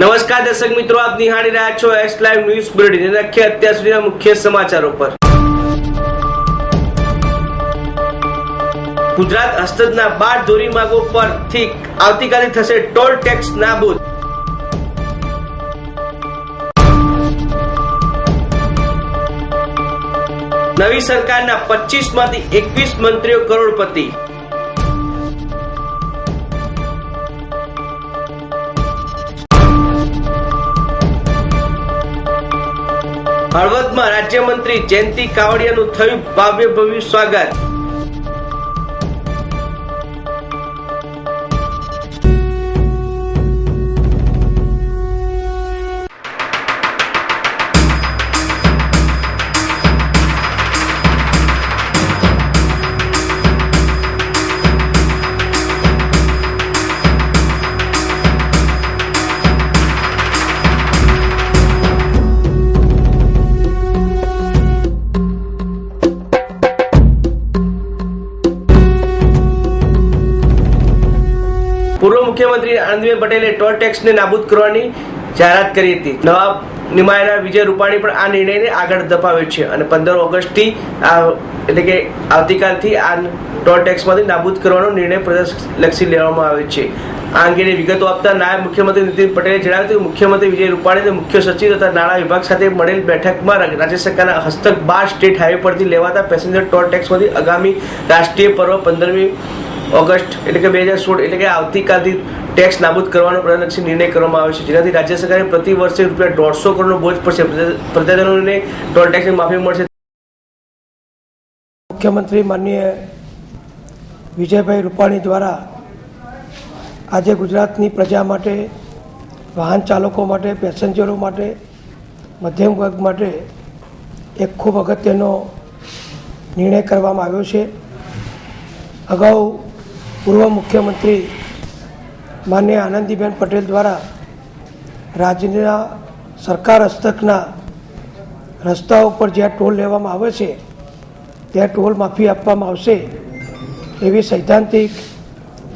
નમસ્કાર દર્શક મિત્રો, આપ નિહાળી રહ્યા છો એક્સ લાઈવ ન્યૂઝ બુલેટિન લખીએ અત્યાર સુધીના મુખ્ય સમાચારો પર. ગુજરાત હસ્તકના બાર ધોરીમાર્ગો પરથી આવતીકાલે થશે ટોલ ટેક્સ નાબૂદ. નવી સરકારના પચીસમાંથી એકવીસ મંત્રીઓ કરોડપતિ. હળવદમાં રાજ્યમંત્રી જયંતિ કાવડિયાનું થયું ભવ્ય ભવ્ય સ્વાગત. આનંદીબેન પટેલે ટોલ ટેક્સને નાબૂદ કરવાની જાહેરાત કરી હતી. નવા નિમાયેલા વિજય રૂપાણી પણ આ નિર્ણયને આગળ ધપાવ્યો છે અને પંદર ઓગસ્ટથી આ એટલે કે આવતીકાલથી આ ટોલ ટેક્સમાંથી નાબૂદ કરવાનો નિર્ણય પ્રદેશલક્ષી લેવામાં આવ્યો છે. આ અંગેની વિગતો આપતા નાયબ મુખ્યમંત્રી નીતિન પટેલે જણાવ્યું કે મુખ્યમંત્રી વિજય રૂપાણી અને મુખ્ય સચિવ તથા નાણાં વિભાગ સાથે મળેલ બેઠકમાં રાજ્ય સરકારના હસ્તક બાર સ્ટેટ હાઈવે પરથી લેવાતા પેસેન્જર ટોલ ટેક્સમાંથી આગામી રાષ્ટ્રીય પર્વ પંદરમી ઓગસ્ટ એટલે કે બે હજાર સોળ એટલે કે આવતીકાલથી ટેક્સ નાબૂદ કરવાનો પ્રધાનલક્ષી નિર્ણય કરવામાં આવ્યો છે. જેનાથી રાજ્ય સરકારે પ્રતિ વર્ષે રૂપિયા દોઢસો કરોડનો બોજ પડશે. પ્રજા- પ્રજાજનોને ટોલ ટેક્સની માફી મળશે. મુખ્યમંત્રી માનનીય વિજયભાઈ રૂપાણી દ્વારા આજે ગુજરાતની પ્રજા માટે, વાહન ચાલકો માટે, પેસેન્જરો માટે, મધ્યમ વર્ગ માટે એક ખૂબ અગત્યનો નિર્ણય કરવામાં આવ્યો છે. અગાઉ પૂર્વ મુખ્યમંત્રી માન્ય આનંદીબેન પટેલ દ્વારા રાજ્યના સરકાર હસ્તકના રસ્તાઓ પર જ્યાં ટોલ લેવામાં આવે છે, ત્યાં ટોલ માફી આપવામાં આવશે એવી સૈદ્ધાંતિક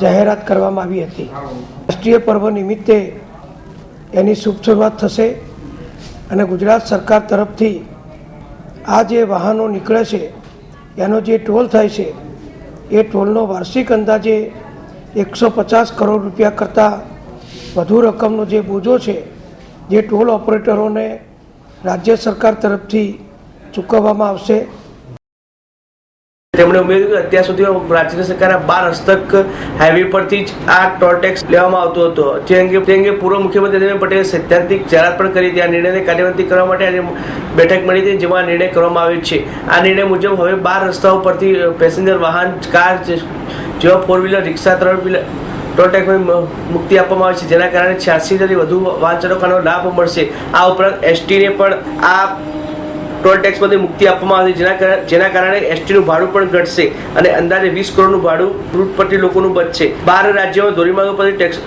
જાહેરાત કરવામાં આવી હતી. રાષ્ટ્રીય પર્વ નિમિત્તે એની શુભ શરૂઆત થશે અને ગુજરાત સરકાર તરફથી આ જે વાહનો નીકળે છે, એનો જે ટોલ થાય છે એ ટોલનો વાર્ષિક અંદાજે એકસો પચાસ કરોડ રૂપિયા કરતાં વધુ રકમનો જે બોજો છે, જે ટોલ ઓપરેટરોને રાજ્ય સરકાર તરફથી ચૂકવવામાં આવશે. તેમણે ઉમેર્યું કે અત્યાર સુધી રાજ્ય સરકારના બાર હસ્તક હાઈવે પરથી જ આ ટોલ ટેક્સ લેવામાં આવતો હતો. જે અંગે તે અંગે પૂર્વ મુખ્યમંત્રી નીતિન પટેલે સૈદ્ધાંતિક જાહેરાત પણ કરી હતી. આ નિર્ણયને કાર્યવાહી કરવા માટે આજે બેઠક મળી હતી જેમાં નિર્ણય કરવામાં આવ્યો છે. આ નિર્ણય મુજબ હવે બાર રસ્તાઓ પરથી પેસેન્જર વાહન, કાર જેવા ફોર વ્હીલર રિક્ષા ત્રણ વ્હીલર ટોલ મુક્તિ આપવામાં આવે છે. જેના કારણે છ્યાસી હજારથી વધુ વાહન ચાલકોનો લાભ મળશે. આ ઉપરાંત એસટીને પણ આ ટોલ ટેક્સમાંથી મુક્તિ આપવામાં આવશે જેના જેના કારણે એસટીનું ભાડું પણ ઘટશે અને અંદાજે વીસ કરોડનું ભાડું રૂટ પરથી લોકોનું બચશે. બાર રાજ્યોમાં ધોરીમાર્ગો પરથી ટેક્સ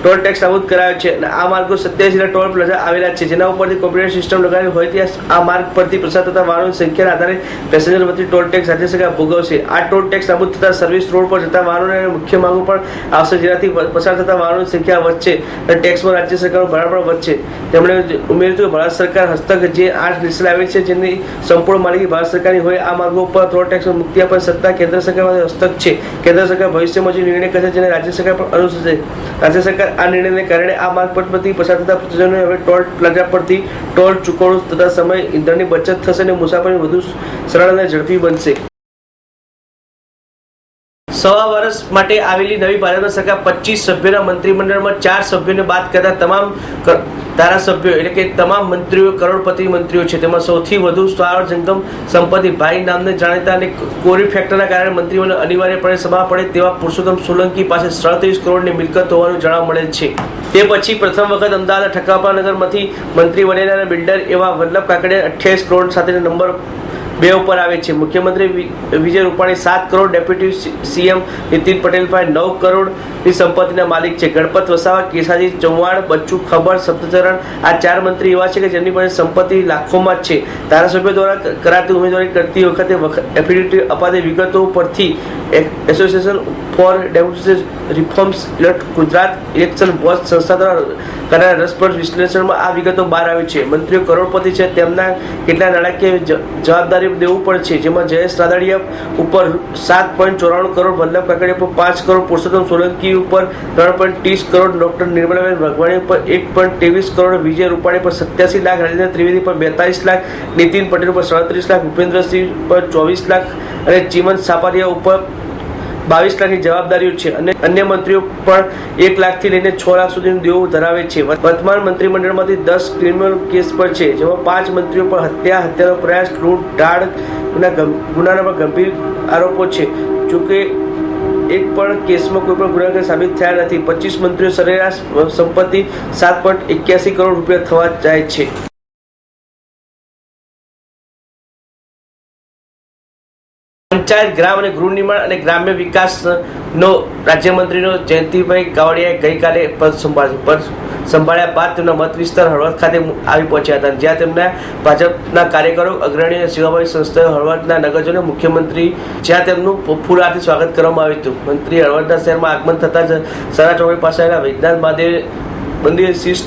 ટોલ ટેક્સ નાબૂદ કરાયો છે અને આ માર્ગો સત્યાસી જેટલા ટોલ પ્લાઝા આવેલા છે, જેના ઉપરથી કોમ્પ્યુટર સિસ્ટમ લગાવેલી હોય ત્યાં આ માર્ગ પરથી પ્રસાર થતા વાહનોની સંખ્યાના આધારે પેસેન્જર વતી ટોલ ટેક્સ રાજ્ય સરકાર ભોગવશે. આ ટોલ ટેક્સ નાબૂદ થતા સર્વિસ રોડ પર જતા વાહનોને મુખ્ય માર્ગો પણ આવશે, જેનાથી પસાર થતા વાહનોની સંખ્યા વધશે અને ટેક્સમાં રાજ્ય સરકારનું ભાડા પણ વધશે. તેમણે ઉમેર્યું કે ભારત સરકાર હસ્તક જે આઠ ડિસ્ટલ આવે છે જેની સંપૂર્ણ માલિકી ભારત સરકારની હોય આ માર્ગો પર ટોલ ટેક્સ મુક્તિ આપવાની સત્તા કેન્દ્ર સરકાર હસ્તક છે. કેન્દ્ર સરકાર ભવિષ્યમાં જે નિર્ણય કરશે જેને રાજ્ય સરકાર પણ અનુસરશે. રાજ્ય સરકાર આ નિર્ણયને કારણે આ માર્ગ પરથી પસાર થતા પ્રજાજનોને હવે ટોલ પ્લાઝા પરથી ટોલ ચૂકવણું તથા સમય ઈંધણની બચત થશે અને મુસાફરી વધુ સરળ અને ઝડપી બનશે. સવા વર્ષ માટે આવેલી નવી ભારત સરકાર પચીસ સભ્યોના મંત્રીમંડળમાં ચાર સભ્યોને બાદ કરતા તમામ ધારાસભ્યો એટલે કે તમામ મંત્રીઓ, કરોડપતિ મંત્રીઓ છે. તેમાં સૌથી વધુ સ્ટાર જંગમ સંપત્તિ ભાઈ નામને જાણીતા અને કોરી ફેક્ટરના કારણે મંત્રીઓને અનિવાર્યપણે સભા પડે તેવા પુરુષોત્તમ સોલંકી પાસે સડત્રીસ કરોડની મિલકત હોવાનું જાણવા મળે છે. તે પછી પ્રથમ વખત અમદાવાદ ઠકાપા નગરમાંથી મંત્રી બનેલા બિલ્ડર એવા વલ્લભ કાકડિયા અઠ્યાવીસ કરોડ સાથે નંબર બે ઉપર આવે છે. મુખ્યમંત્રી વિજય રૂપાણી સાત કરોડ, ડેપ્યુટી સીએમ નીતિન પટેલ પાસે નવ કરોડની સંપત્તિના માલિક છે. ગણપત વસાવા, કેસાજી ચૌહાણ, બચ્ચુ ખબર સપ્તચરણ આ ચાર મંત્રી એવા છે કે જેમની પાસે સંપત્તિ લાખોમાં જ છે. ધારાસભ્યો દ્વારા કરાતી ઉમેદવારી કરતી વખતે એફિડેવિટ અપાતી વિગતો પરથી association for democracy reforms Gujarat election watch સંસ્થા દ્વારા કરાયેલા રસપ્રદ વિશ્લેષણમાં આ વિગતો બહાર આવી છે. મંત્રીઓ કરોડપતિ છે, તેમના કેટલા નાણાકીય જવાબદારી દેવું પણ છે, જેમાં જયેશ રાદડિયા ઉપર સાત પોઈન્ટ ચોરાણું કરોડ, વલ્લભ કાકડિયા ઉપર પાંચ કરોડ, પુરુષોત્તમ સોલંકી ઉપર ત્રણ પોઈન્ટ ત્રીસ કરોડ, ડોક્ટર નિર્મલાબેન વાઘવાણી ઉપર એક પોઈન્ટ ત્રેવીસ કરોડ, વિજય રૂપાણી પર સત્યાસી લાખ, રાજેન્દ્ર ત્રિવેદી પર બેતાલીસ લાખ, નીતિન પટેલ ઉપર સાડત્રીસ લાખ ભૂપેન્દ્રસિંહ પર ચોવીસ લાખ અને ચીમન સાપારિયા ઉપર બાવીસ લાખની જવાબદારીઓ છે અને અન્ય મંત્રીઓ પણ એક લાખથી લઈને છ લાખ સુધીનું દેવો ધરાવે છે. વર્તમાન મંત્રીમંડળમાંથી દસ ક્રિમિનલ કેસ પર છે, જેમાં પાંચ મંત્રીઓ પર હત્યા, હત્યાનો પ્રયાસ, લૂંટ, ઢાળ ગુનાના પર ગંભીર આરોપો છે. જોકે એક પણ કેસમાં કોઈ પણ ગુનાગાર સાબિત થયા નથી. પચીસ મંત્રીઓ સરેરાશ સંપત્તિ સાત પોઈન્ટ એક્યાસી કરોડ રૂપિયા થવા જાય છે. પંચાયત, ગ્રામ અને ગૃહ નિર્માણ અને ગ્રામ્ય વિકાસનો રાજ્યમંત્રીનો જયંતિભાઈ કાવડિયાએ ગઈકાલે પદ સંભાળ્યું પદ સંભાળ્યા બાદ તેમના મત વિસ્તાર હળવદ ખાતે આવી પહોંચ્યા હતા. જ્યાં તેમના ભાજપના કાર્યકરો અગ્રણી અને સેવાભાવી સંસ્થાઓ હળવદના નગરજનો, મુખ્યમંત્રી, જ્યાં તેમનું ફૂલ સ્વાગત કરવામાં આવ્યું હતું. મંત્રી હળવદના શહેરમાં આગમન થતાં જ સરા ચોકડી પાસે આવેલા વૈજ્ઞાન મહાદેવ મંદિરે શીશ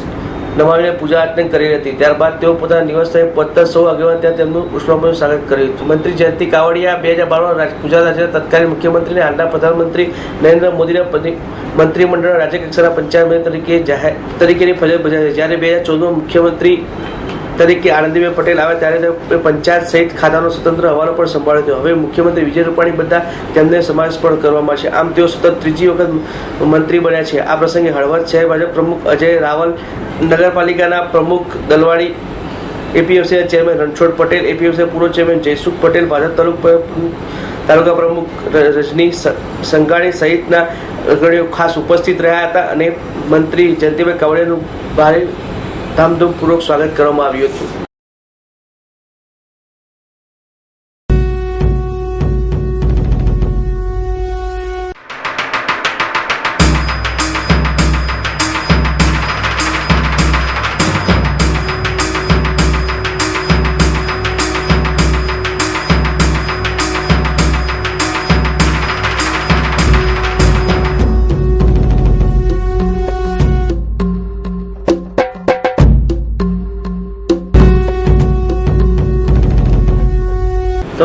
નમાવીને પૂજા અર્ચન કરી હતી ત્યારબાદ તેઓ પોતાના નિવાસ સ્થળે પત્તર સૌ આગેવાન ત્યાં તેમનું ઉષ્માભર્યું સ્વાગત કર્યું હતું મંત્રી જયંતિ કાવડિયા બે હજાર બારમાં ગુજરાત રાજ્યના તત્કાલીન મુખ્યમંત્રી અને હાલના પ્રધાનમંત્રી નરેન્દ્ર મોદીના મંત્રીમંડળના રાજ્યકક્ષાના પંચાયત તરીકે જાહેર, તરીકેની ફરજ બજાવી. જ્યારે બે હજાર ચૌદમાં મુખ્યમંત્રી તરીકે આનંદીબેન પટેલ આવ્યા ત્યારે પંચાયત સહિત ખાતાનો સ્વતંત્ર હવાલો પણ સંભાળ્યો હતો. હવે મુખ્યમંત્રી વિજય રૂપાણી બધા તેમને સમાવેશ પણ કરવામાં છે આમ તેઓ સતત ત્રીજી વખત મંત્રી બન્યા છે. આ પ્રસંગે હળવદ શહેર ભાજપ પ્રમુખ અજય રાવલ, નગરપાલિકાના પ્રમુખ દલવાડી એપીએફસીના ચેરમેન રણછોડ પટેલ એપીએફસી પૂર્વ ચેરમેન જયસુખ પટેલ, ભાજપ તાલુકા તાલુકા પ્રમુખ રજની સંઘાણી સહિતના અગ્રણીઓ ખાસ ઉપસ્થિત રહ્યા હતા અને મંત્રી જયંતિભાઈ કાવડિયાનું ભારે ધામધૂમપૂર્વક સ્વાગત કરવામાં આવ્યું હતું.